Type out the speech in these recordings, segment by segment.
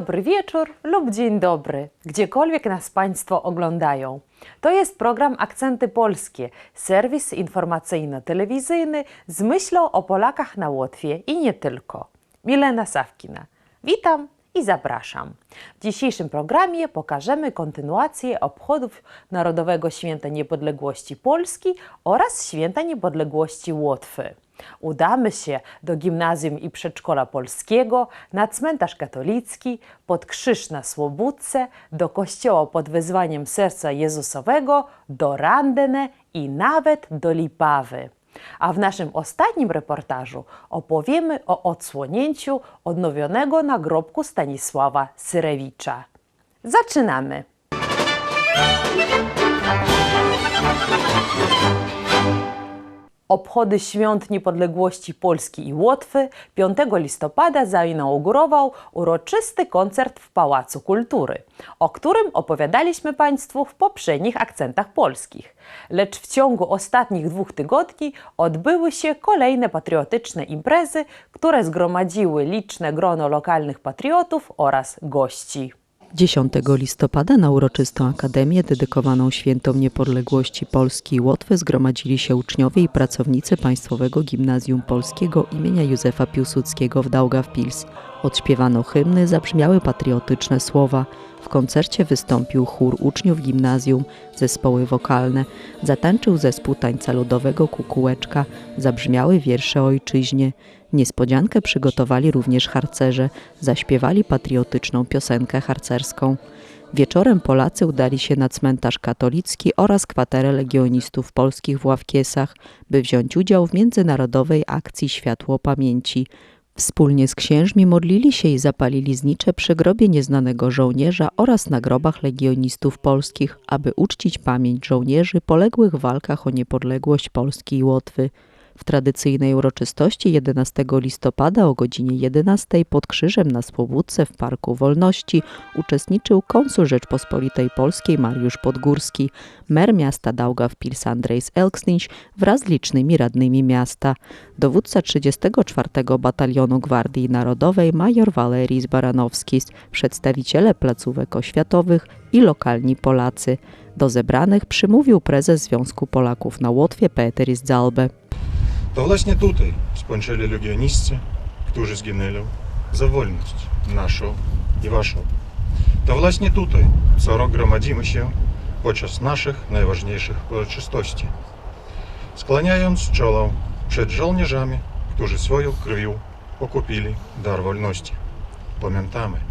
Dobry wieczór lub dzień dobry, gdziekolwiek nas Państwo oglądają. To jest program Akcenty Polskie, serwis informacyjno-telewizyjny z myślą o Polakach na Łotwie i nie tylko. Milena Sawkina. Witam i zapraszam. W dzisiejszym programie pokażemy kontynuację obchodów Narodowego Święta Niepodległości Polski oraz Święta Niepodległości Łotwy. Udamy się do gimnazjum i przedszkola polskiego, na cmentarz katolicki, pod krzyż na Słobódce, do kościoła pod wezwaniem Serca Jezusowego, do Randene i nawet do Lipawy. A w naszym ostatnim reportażu opowiemy o odsłonięciu odnowionego nagrobku Stanisława Syrewicza. Zaczynamy! Obchody świąt niepodległości Polski i Łotwy 5 listopada zainaugurował uroczysty koncert w Pałacu Kultury, o którym opowiadaliśmy Państwu w poprzednich akcentach polskich. Lecz w ciągu ostatnich dwóch tygodni odbyły się kolejne patriotyczne imprezy, które zgromadziły liczne grono lokalnych patriotów oraz gości. 10 listopada na uroczystą akademię dedykowaną świętom niepodległości Polski i Łotwy zgromadzili się uczniowie i pracownicy Państwowego Gimnazjum Polskiego imienia Józefa Piłsudskiego w Daugavpils. Odśpiewano hymny, zabrzmiały patriotyczne słowa. W koncercie wystąpił chór uczniów gimnazjum, zespoły wokalne, zatańczył zespół tańca ludowego Kukułeczka, zabrzmiały wiersze ojczyźnie. Niespodziankę przygotowali również harcerze, zaśpiewali patriotyczną piosenkę harcerską. Wieczorem Polacy udali się na cmentarz katolicki oraz kwaterę legionistów polskich w Ławkiesach, by wziąć udział w międzynarodowej akcji Światło Pamięci. Wspólnie z księżmi modlili się i zapalili znicze przy grobie nieznanego żołnierza oraz na grobach legionistów polskich, aby uczcić pamięć żołnierzy poległych w walkach o niepodległość Polski i Łotwy. W tradycyjnej uroczystości 11 listopada o godzinie 11 pod krzyżem na Słowódce w Parku Wolności uczestniczył konsul Rzeczpospolitej Polskiej Mariusz Podgórski, mer miasta Daugavpils Andrzejs Elksniś wraz z licznymi radnymi miasta, dowódca 34 Batalionu Gwardii Narodowej major Waleris Baranowskis, przedstawiciele placówek oświatowych i lokalni Polacy. Do zebranych przymówił prezes Związku Polaków na Łotwie Peteris Zalbe. To właśnie tutaj skończyli legioniści, którzy zginęli za wolność naszą i waszą. To właśnie tutaj co rok gromadzimy się podczas naszych najważniejszych uroczystości, skłaniając czoło przed żołnierzami, którzy swoją krwią okupili dar wolności. Pamiętamy.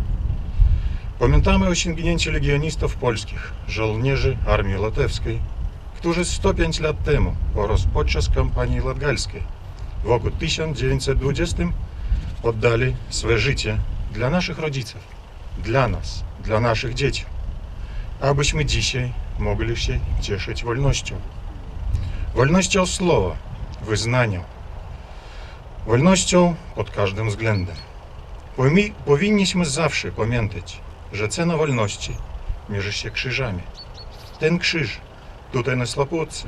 Pamiętamy osiągnięcie legionistów polskich, żołnierzy Armii Łotewskiej, którzy 105 lat temu oraz podczas kampanii latgalskiej w roku 1920 oddali swe życie dla naszych rodziców, dla nas, dla naszych dzieci, abyśmy dzisiaj mogli się cieszyć wolnością. Wolnością słowa, wyznania, wolnością pod każdym względem. Powinniśmy zawsze pamiętać, że cena wolności mierzy się krzyżami. Ten krzyż tutaj na Slaputce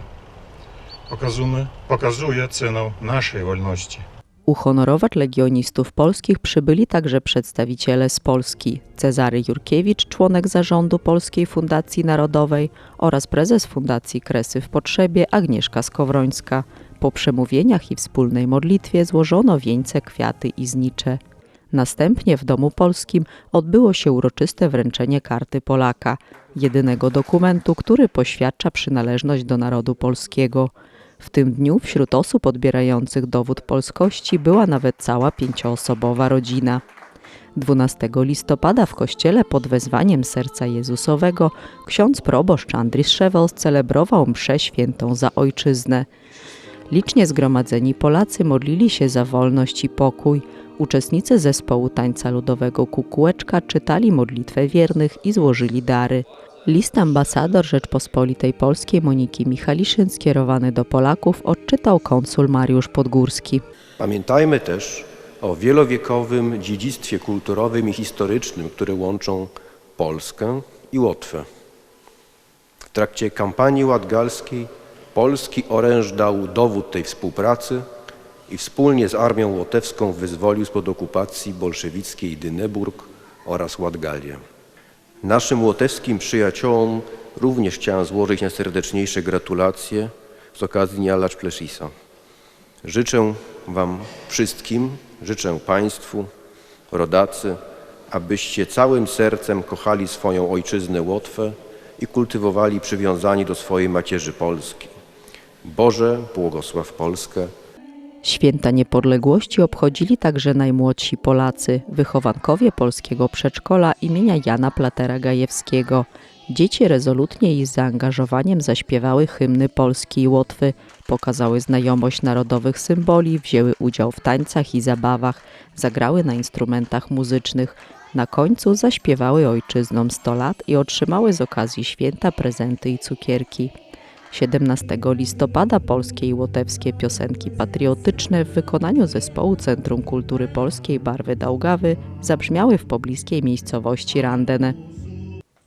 pokazuje, pokazuje cenę naszej wolności. Uhonorować legionistów polskich przybyli także przedstawiciele z Polski Cezary Jurkiewicz, członek zarządu Polskiej Fundacji Narodowej oraz prezes Fundacji Kresy w Potrzebie Agnieszka Skowrońska. Po przemówieniach i wspólnej modlitwie złożono wieńce, kwiaty i znicze. Następnie w Domu Polskim odbyło się uroczyste wręczenie karty Polaka, jedynego dokumentu, który poświadcza przynależność do narodu polskiego. W tym dniu wśród osób odbierających dowód polskości była nawet cała pięcioosobowa rodzina. 12 listopada w kościele pod wezwaniem Serca Jezusowego ksiądz proboszcz Andris Szewels celebrował mszę świętą za ojczyznę. Licznie zgromadzeni Polacy modlili się za wolność i pokój. Uczestnicy zespołu tańca ludowego Kukułeczka czytali modlitwę wiernych i złożyli dary. List ambasador Rzeczpospolitej Polskiej Moniki Michaliszyn skierowany do Polaków odczytał konsul Mariusz Podgórski. Pamiętajmy też o wielowiekowym dziedzictwie kulturowym i historycznym, które łączą Polskę i Łotwę. W trakcie kampanii ładgalskiej polski oręż dał dowód tej współpracy i wspólnie z armią łotewską wyzwolił spod okupacji bolszewickiej Dyneburg, oraz Ładgalię. Naszym łotewskim przyjaciołom również chciałem złożyć najserdeczniejsze gratulacje z okazji Dnia Lacz Plesisa. Życzę Wam wszystkim, życzę Państwu, rodacy, abyście całym sercem kochali swoją ojczyznę Łotwę i kultywowali przywiązanie do swojej macierzy Polski. Boże, błogosław Polskę. Święta niepodległości obchodzili także najmłodsi Polacy, wychowankowie polskiego przedszkola imienia Jana Platera Gajewskiego. Dzieci rezolutnie i z zaangażowaniem zaśpiewały hymny Polski i Łotwy, pokazały znajomość narodowych symboli, wzięły udział w tańcach i zabawach, zagrały na instrumentach muzycznych. Na końcu zaśpiewały ojczyznom 100 lat i otrzymały z okazji święta prezenty i cukierki. 17 listopada polskie i łotewskie piosenki patriotyczne w wykonaniu zespołu Centrum Kultury Polskiej Barwy Daugawy zabrzmiały w pobliskiej miejscowości Randene.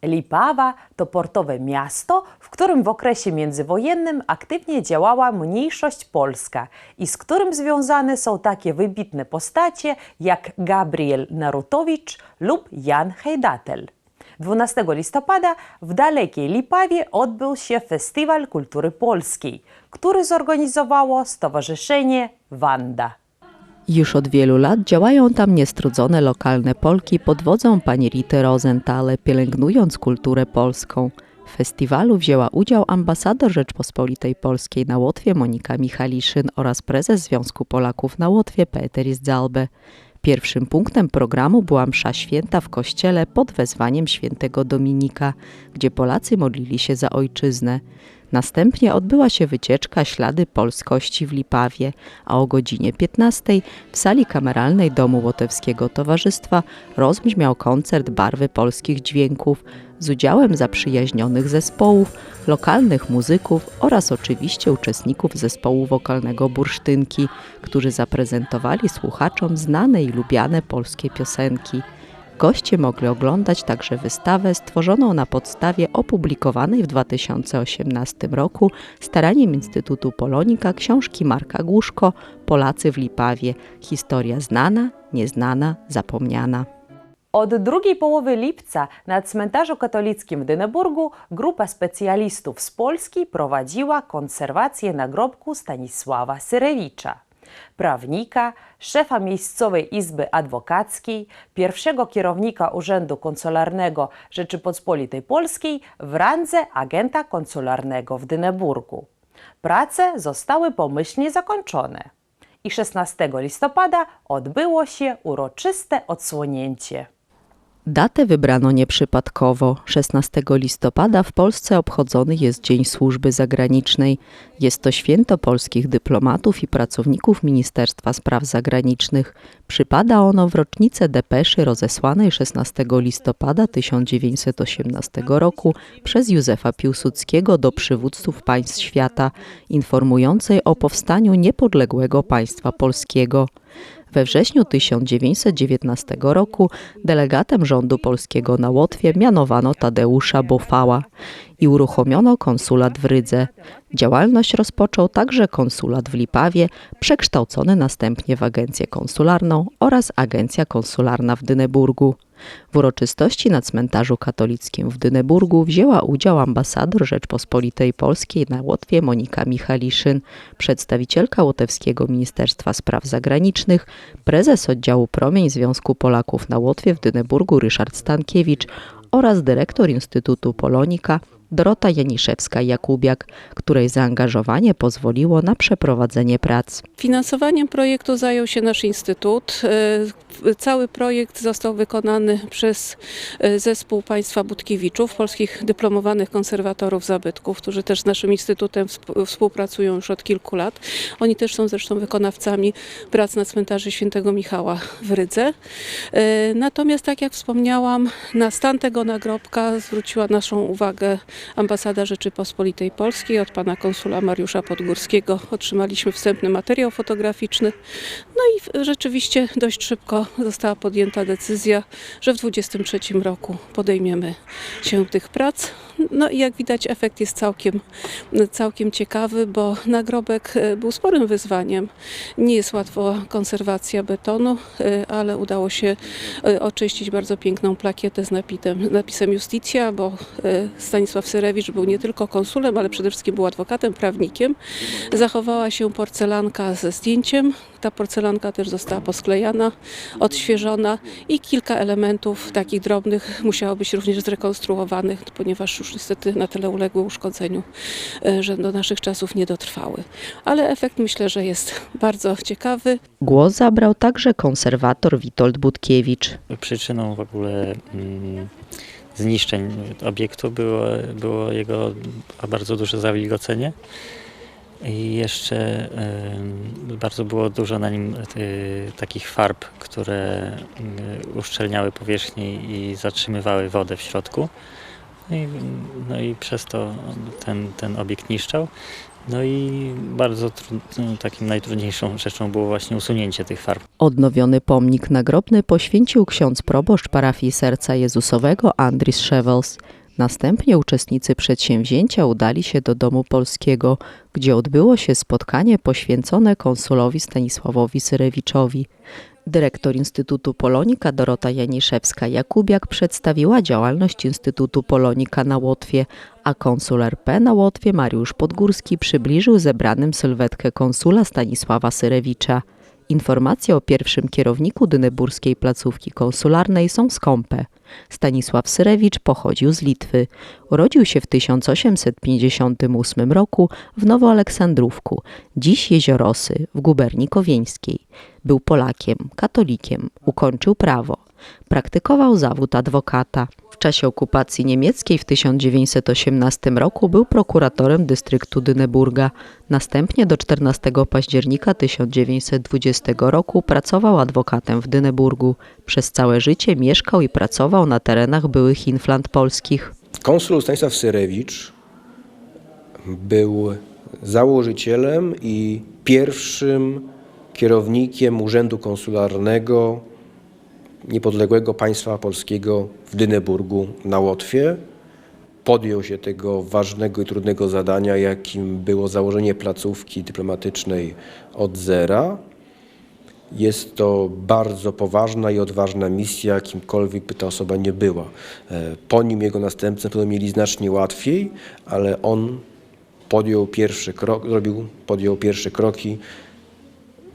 Lipawa to portowe miasto, w którym w okresie międzywojennym aktywnie działała mniejszość polska i z którym związane są takie wybitne postacie jak Gabriel Narutowicz lub Jan Hejdatel. 12 listopada w dalekiej Lipawie odbył się Festiwal Kultury Polskiej, który zorganizowało Stowarzyszenie Wanda. Już od wielu lat działają tam niestrudzone lokalne Polki pod wodzą pani Rity Rosentale, pielęgnując kulturę polską. W festiwalu wzięła udział ambasador Rzeczpospolitej Polskiej na Łotwie Monika Michaliszyn oraz prezes Związku Polaków na Łotwie Peter Zalbe. Pierwszym punktem programu była msza święta w kościele pod wezwaniem świętego Dominika, gdzie Polacy modlili się za ojczyznę. Następnie odbyła się wycieczka Ślady Polskości w Lipawie, a o godzinie 15 w sali kameralnej Domu Łotewskiego Towarzystwa rozbrzmiał koncert Barwy Polskich Dźwięków z udziałem zaprzyjaźnionych zespołów, lokalnych muzyków oraz oczywiście uczestników zespołu wokalnego Bursztynki, którzy zaprezentowali słuchaczom znane i lubiane polskie piosenki. Goście mogli oglądać także wystawę stworzoną na podstawie opublikowanej w 2018 roku staraniem Instytutu Polonika książki Marka Głuszko Polacy w Lipawie. Historia znana, nieznana, zapomniana. Od drugiej połowy lipca na cmentarzu katolickim w Dyneburgu grupa specjalistów z Polski prowadziła konserwację nagrobku Stanisława Syrewicza, prawnika, szefa miejscowej izby adwokackiej, pierwszego kierownika Urzędu Konsularnego Rzeczypospolitej Polskiej w randze agenta konsularnego w Dyneburgu. Prace zostały pomyślnie zakończone i 16 listopada odbyło się uroczyste odsłonięcie. Datę wybrano nieprzypadkowo. 16 listopada w Polsce obchodzony jest Dzień Służby Zagranicznej. Jest to święto polskich dyplomatów i pracowników Ministerstwa Spraw Zagranicznych. Przypada ono w rocznicę depeszy rozesłanej 16 listopada 1918 roku przez Józefa Piłsudskiego do przywódców państw świata, informującej o powstaniu niepodległego państwa polskiego. We wrześniu 1919 roku delegatem rządu polskiego na Łotwie mianowano Tadeusza Bofała i uruchomiono konsulat w Rydze. Działalność rozpoczął także konsulat w Lipawie, przekształcony następnie w agencję konsularną oraz agencja konsularna w Dyneburgu. W uroczystości na cmentarzu katolickim w Dyneburgu wzięła udział ambasador Rzeczpospolitej Polskiej na Łotwie Monika Michaliszyn, przedstawicielka Łotewskiego Ministerstwa Spraw Zagranicznych, prezes oddziału Promień Związku Polaków na Łotwie w Dyneburgu Ryszard Stankiewicz oraz dyrektor Instytutu Polonika Dorota Janiszewska-Jakubiak, której zaangażowanie pozwoliło na przeprowadzenie prac. Finansowaniem projektu zajął się nasz instytut. E, Cały projekt został wykonany przez e, zespół państwa Budkiewiczów, polskich dyplomowanych konserwatorów zabytków, którzy też z naszym instytutem wsp- współpracują już od kilku lat. Oni też są zresztą wykonawcami prac na cmentarzy świętego Michała w Rydze. E, Natomiast tak jak wspomniałam, na stan tego nagrobka zwróciła naszą uwagę Ambasada Rzeczypospolitej Polskiej, od pana konsula Mariusza Podgórskiego otrzymaliśmy wstępny materiał fotograficzny. No i rzeczywiście dość szybko została podjęta decyzja, że w 2023 roku podejmiemy się tych prac. No i jak widać efekt jest całkiem, całkiem ciekawy, bo nagrobek e, był sporym wyzwaniem. Nie jest łatwo konserwacja betonu, e, ale udało się e, oczyścić bardzo piękną plakietę z napisem Justitia, bo Stanisław Syrewicz był nie tylko konsulem, ale przede wszystkim był adwokatem, prawnikiem. Zachowała się porcelanka ze zdjęciem. Ta porcelanka też została posklejana, odświeżona i kilka elementów takich drobnych musiało być również zrekonstruowanych, ponieważ już niestety na tyle uległy uszkodzeniu, e, że do naszych czasów nie dotrwały. Ale efekt myślę, że jest bardzo ciekawy. Głos zabrał także konserwator Witold Budkiewicz. Przyczyną w ogóle mm, zniszczeń obiektu było, było jego bardzo duże zawilgocenie. I jeszcze em, bardzo było dużo na nim y, takich farb, które y, uszczelniały powierzchnię i zatrzymywały wodę w środku. No i, no i przez to ten, ten obiekt niszczał. No i bardzo no, takim najtrudniejszą rzeczą było właśnie usunięcie tych farb. Odnowiony pomnik nagrobny poświęcił ksiądz proboszcz parafii Serca Jezusowego Andris Szewels. Następnie uczestnicy przedsięwzięcia udali się do Domu Polskiego, gdzie odbyło się spotkanie poświęcone konsulowi Stanisławowi Syrewiczowi. Dyrektor Instytutu Polonika Dorota Janiszewska-Jakubiak przedstawiła działalność Instytutu Polonika na Łotwie, a konsul RP na Łotwie Mariusz Podgórski przybliżył zebranym sylwetkę konsula Stanisława Syrewicza. Informacje o pierwszym kierowniku dyneburskiej placówki konsularnej są skąpe. Stanisław Syrewicz pochodził z Litwy. Urodził się w 1858 roku w Nowoaleksandrówku, dziś Jeziorosy, w guberni Kowieńskiej. Był Polakiem, katolikiem, ukończył prawo. Praktykował zawód adwokata. Czasie okupacji niemieckiej w 1918 roku był prokuratorem dystryktu Dyneburga. Następnie do 14 października 1920 roku pracował adwokatem w Dyneburgu. Przez całe życie mieszkał i pracował na terenach byłych Inflant polskich. Konsul Stanisław Syrewicz był założycielem i pierwszym kierownikiem Urzędu Konsularnego niepodległego państwa polskiego w Dyneburgu na Łotwie. Podjął się tego ważnego i trudnego zadania, jakim było założenie placówki dyplomatycznej od zera. Jest to bardzo poważna i odważna misja, kimkolwiek by ta osoba nie była. E, Po nim jego następcy mieli znacznie łatwiej, ale on podjął pierwszy krok, zrobił, podjął pierwsze kroki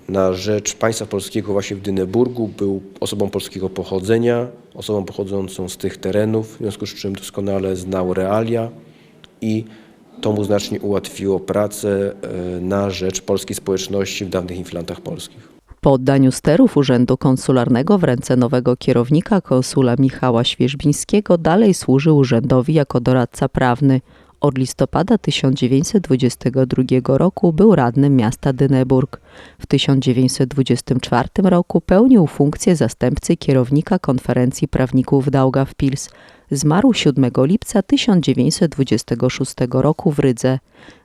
na rzecz państwa polskiego właśnie w Dyneburgu. Był osobą polskiego pochodzenia, osobą pochodzącą z tych terenów, w związku z czym doskonale znał realia i to mu znacznie ułatwiło pracę e, na rzecz polskiej społeczności w dawnych inflantach polskich. Po oddaniu sterów Urzędu Konsularnego w ręce nowego kierownika konsula Michała Świeżbińskiego dalej służył urzędowi jako doradca prawny. Od listopada 1922 roku był radnym miasta Dyneburg. W 1924 roku pełnił funkcję zastępcy kierownika konferencji prawników Daugavpils. Zmarł 7 lipca 1926 roku w Rydze.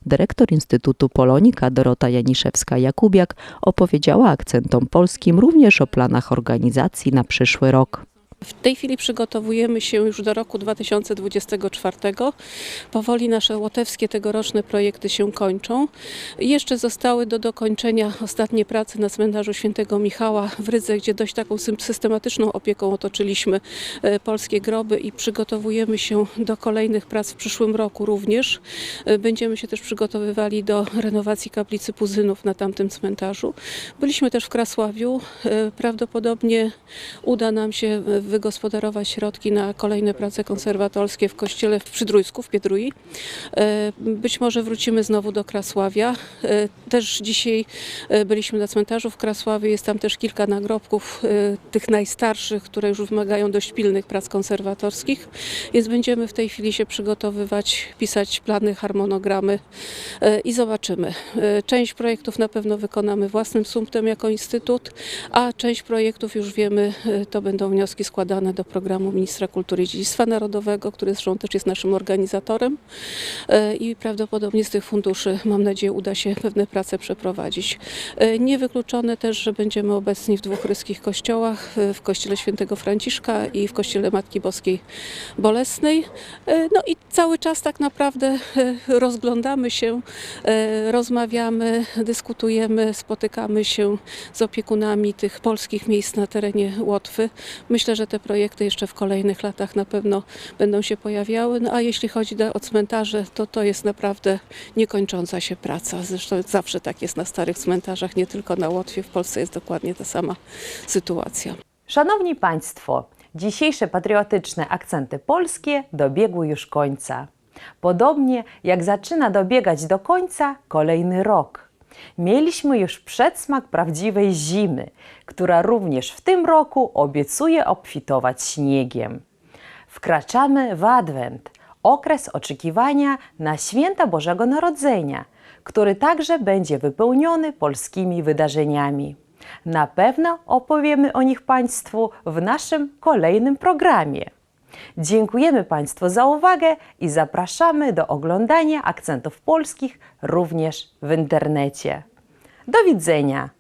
Dyrektor Instytutu Polonika Dorota Janiszewska-Jakubiak opowiedziała akcentom polskim również o planach organizacji na przyszły rok. W tej chwili przygotowujemy się już do roku 2024. Powoli nasze łotewskie tegoroczne projekty się kończą. Jeszcze zostały do dokończenia ostatnie prace na cmentarzu Świętego Michała w Rydze, gdzie dość taką systematyczną opieką otoczyliśmy e, polskie groby i przygotowujemy się do kolejnych prac w przyszłym roku również. E, Będziemy się też przygotowywali do renowacji kaplicy Puzynów na tamtym cmentarzu. Byliśmy też w Krasławiu. E, Prawdopodobnie uda nam się e, wygospodarować środki na kolejne prace konserwatorskie w kościele w Przydrójsku, w Piedrui. E, Być może wrócimy znowu do Krasławia. E, Też dzisiaj e, byliśmy na cmentarzu w Krasławiu. Jest tam też kilka nagrobków tych najstarszych, które już wymagają dość pilnych prac konserwatorskich. Więc będziemy w tej chwili się przygotowywać, pisać plany, harmonogramy i zobaczymy. Część projektów na pewno wykonamy własnym sumptem jako instytut, a część projektów już wiemy, to będą wnioski składane dokładane do programu Ministra Kultury i Dziedzictwa Narodowego, który zresztą też jest naszym organizatorem E, i prawdopodobnie z tych funduszy, mam nadzieję, uda się pewne prace przeprowadzić. E, Niewykluczone też, że będziemy obecni w dwóch ryskich kościołach, w kościele świętego Franciszka i w kościele Matki Boskiej Bolesnej. E, No i cały czas tak naprawdę rozglądamy się, rozmawiamy, dyskutujemy, spotykamy się z opiekunami tych polskich miejsc na terenie Łotwy. Myślę, że te projekty jeszcze w kolejnych latach na pewno będą się pojawiały. No a jeśli chodzi o cmentarze, to to jest naprawdę niekończąca się praca. Zresztą zawsze tak jest na starych cmentarzach, nie tylko na Łotwie. W Polsce jest dokładnie ta sama sytuacja. Szanowni Państwo, dzisiejsze patriotyczne akcenty polskie dobiegły już końca. Podobnie jak zaczyna dobiegać do końca kolejny rok. Mieliśmy już przedsmak prawdziwej zimy, która również w tym roku obiecuje obfitować śniegiem. Wkraczamy w Adwent, okres oczekiwania na święta Bożego Narodzenia, który także będzie wypełniony polskimi wydarzeniami. Na pewno opowiemy o nich Państwu w naszym kolejnym programie. Dziękujemy Państwu za uwagę i zapraszamy do oglądania akcentów polskich również w internecie. Do widzenia!